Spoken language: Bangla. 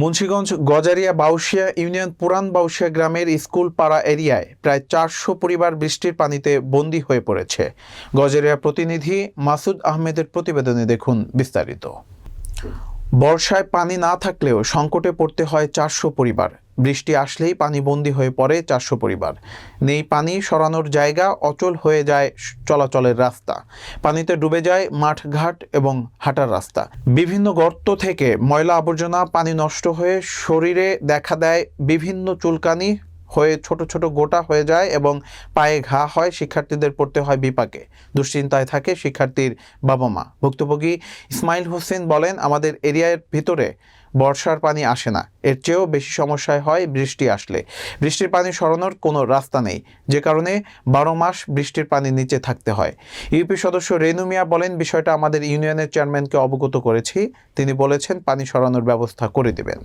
মুন্সীগঞ্জ, গজারিয়া, বাউশিয়া ইউনিয়ন, পুরান বাউশিয়া গ্রামের স্কুল পাড়া এরিয়ায় প্রায় চারশো পরিবার বৃষ্টির পানিতে বন্দী হয়ে পড়েছে। গজারিয়া প্রতিনিধি মাসুদ আহমেদের প্রতিবেদনে দেখুন বিস্তারিত। বর্ষায় পানি না থাকলেও সংকটে পড়তে হয় চারশো পরিবার। বৃষ্টি আসলেই পানি বন্দী হয়ে পড়ে চারশো পরিবার। নেই পানি, সরানোর জায়গা, অচল হয়ে যায় চলাচলের রাস্তা। পানিতে ডুবে যায় মাঠঘাট এবং হাঁটার রাস্তা। বিভিন্ন গর্ত থেকে ময়লা আবর্জনা, পানি নষ্ট হয়ে শরীরে দেখা দেয় বিভিন্ন চুলকানি হয়ে ছোট ছোট গোটা হয়ে যায় এবং পায়ে ঘা হয়, শিক্ষার্থীদের পড়তে হয় বিপাকে। দুশ্চিন্তায় থাকে শিক্ষার্থীর বাবা মা। ভুক্তভোগী ইসমাইল হোসেন বলেন, আমাদের এরিয়ার ভিতরে বর্ষার পানি আসে না। এর চেয়েও বেশি সমস্যায় হয় বৃষ্টি আসলে। বৃষ্টির পানি সরানোর কোনো রাস্তা নেই। যে কারণে বারো মাস বৃষ্টির পানি নিচে থাকতে হয়। ইউপি সদস্য রেনু মিয়া বলেন, বিষয়টা আমাদের ইউনিয়নের চেয়ারম্যানকে অবগত করেছি। তিনি বলেছেন, পানি সরানোর ব্যবস্থা করে দেবেন।